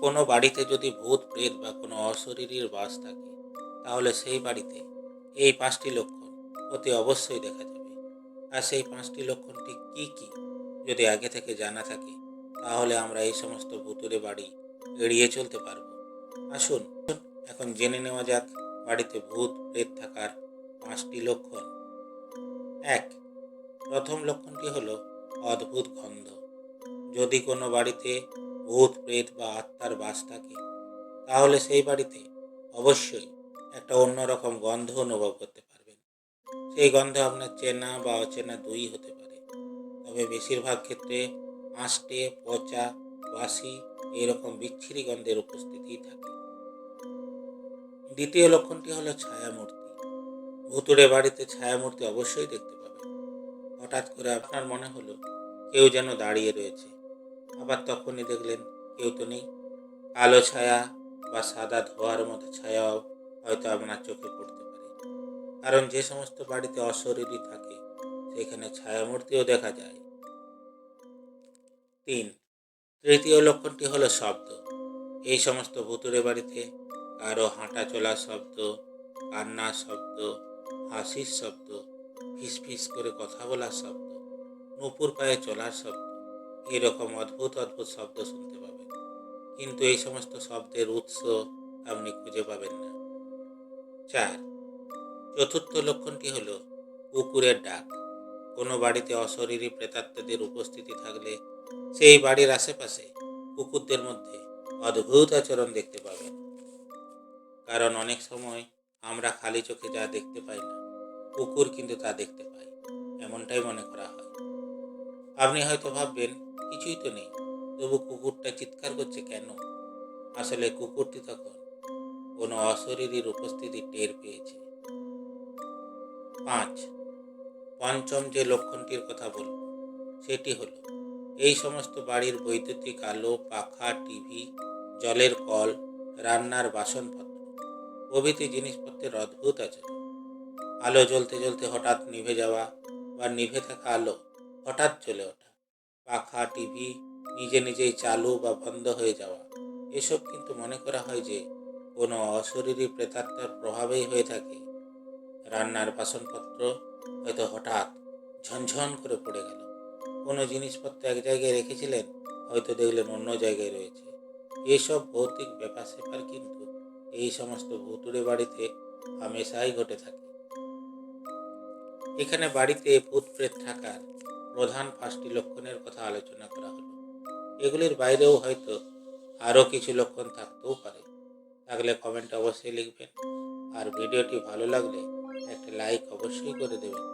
কোনো বাড়িতে যদি ভূত, প্রেত বা কোনো অশরীরীর বাস থাকে, তাহলে সেই বাড়িতে এই পাঁচটি লক্ষণ অতি অবশ্যই দেখা যাবে। আর সেই পাঁচটি লক্ষণটি কি কি যদি আগে থেকে জানা থাকে, তাহলে আমরা এই সমস্ত ভূতুরে বাড়ি এড়িয়ে চলতে পারব। আসুন, এখন জেনে নেওয়া যাক বাড়িতে ভূত, প্রেত থাকার পাঁচটি লক্ষণ। এক, প্রথম লক্ষণটি হলো অদ্ভুত গন্ধ। যদি কোনো বাড়িতে ভূত, প্রেত বা আত্মার বাস থাকে, তাহলে সেই বাড়িতে অবশ্যই একটা অন্যরকম গন্ধ অনুভব করতে পারবেন। সেই গন্ধ আপনার চেনা বা অচেনা দুই হতে পারে। তবে বেশিরভাগ ক্ষেত্রে আঁশটে পচা, বাসি এইরকম বিচ্ছিরি গন্ধের উপস্থিতি থাকে। দ্বিতীয় লক্ষণটি হলো ছায়ামূর্তি। ভুতুড়ে বাড়িতে ছায়ামূর্তি অবশ্যই দেখতে পাবেন। হঠাৎ করে আপনার মনে হলো কেউ যেন দাঁড়িয়ে রয়েছে। আবার তখনই দেখলেন কেউ তো নেই। কালো ছায়া বা সাদা ধোয়ার মতো ছায়াও হয়তো আপনার চোখে পড়তে পারে। কারণ যে সমস্ত বাড়িতে অশরীরী থাকে, সেখানে ছায়ামূর্তিও দেখা যায়। তিন, তৃতীয় লক্ষণটি হলো শব্দ। এই সমস্ত ভুতুরে বাড়িতে কারও হাঁটা চলার শব্দ, কান্নার শব্দ, হাসির শব্দ, ফিসফিস করে কথা বলার শব্দ, নুপুর পায়ে চলার শব্দ এরকম অদ্ভুত অদ্ভুত শব্দ শুনতে পাবেন কিন্তু এই সমস্ত শব্দের উৎস আপনি খুঁজে পাবেন না। চার, চতুর্থ লক্ষণটি হলো কুকুরের ডাক। কোনো বাড়িতে অশরীরী প্রেতাত্মাদের উপস্থিতি থাকলে সেই বাড়ির আশেপাশে কুকুরদের মধ্যে অদ্ভুত আচরণ দেখতে পাবেন। কারণ অনেক সময় আমরা খালি চোখে যা দেখতে পাই না, কুকুর কিন্তু তা দেখতে পায়, এমনটাই মনে করা হয়। আপনি হয়তো ভাববেন কিছুই তো নেই। তবু কুকুরটা চিৎকার করছে, কেন? আসলে কুকুরটি তখন কোনো অশরীরীর উপস্থিতি টের পেয়েছে। পাঁচ, পঞ্চম যে লক্ষণটির কথা বলব, সেটি হলো, এই সমস্ত বাড়ির বৈদ্যুতিক আলো, পাখা, টিভি, জলের কল, রান্নার বাসনপত্র, প্রভৃতি জিনিসপত্রের অদ্ভুত আছে আলো জ্বলতে জ্বলতে হঠাৎ নিভে যাওয়া বা নিভে থাকা আলো হঠাৎ চলে ওঠা পাখা, টিভি, নিজে নিজেই চালু বা বন্ধ হয়ে যাওয়া। এসব কিন্তু মনে করা হয় যে, কোনো অশরীরী প্রেতাত্মার প্রভাবেই হয়ে থাকে। রান্নার বাসনপত্র হয়তো হঠাৎ ঝনঝন করে পড়ে গেল। কোনো জিনিসপত্র এক জায়গায় রেখেছিলেন, হয়তো দেখলেন অন্য জায়গায় রয়েছে। এসব ভৌতিক ব্যাপার স্যাপার কিন্তু এই সমস্ত ভুতুড়ে বাড়িতে হামেশাই ঘটে থাকে। এখানে বাড়িতে ভূত প্রেত থাকার প্রধান পাঁচটি লক্ষণের কথা আলোচনা করা হলো। এগুলির বাইরেও হয়তো আরও কিছু লক্ষণ থাকতেও পারে। থাকলে কমেন্ট অবশ্যই লিখবেন। আর ভিডিওটি ভালো লাগলে একটা লাইক অবশ্যই করে দেবেন।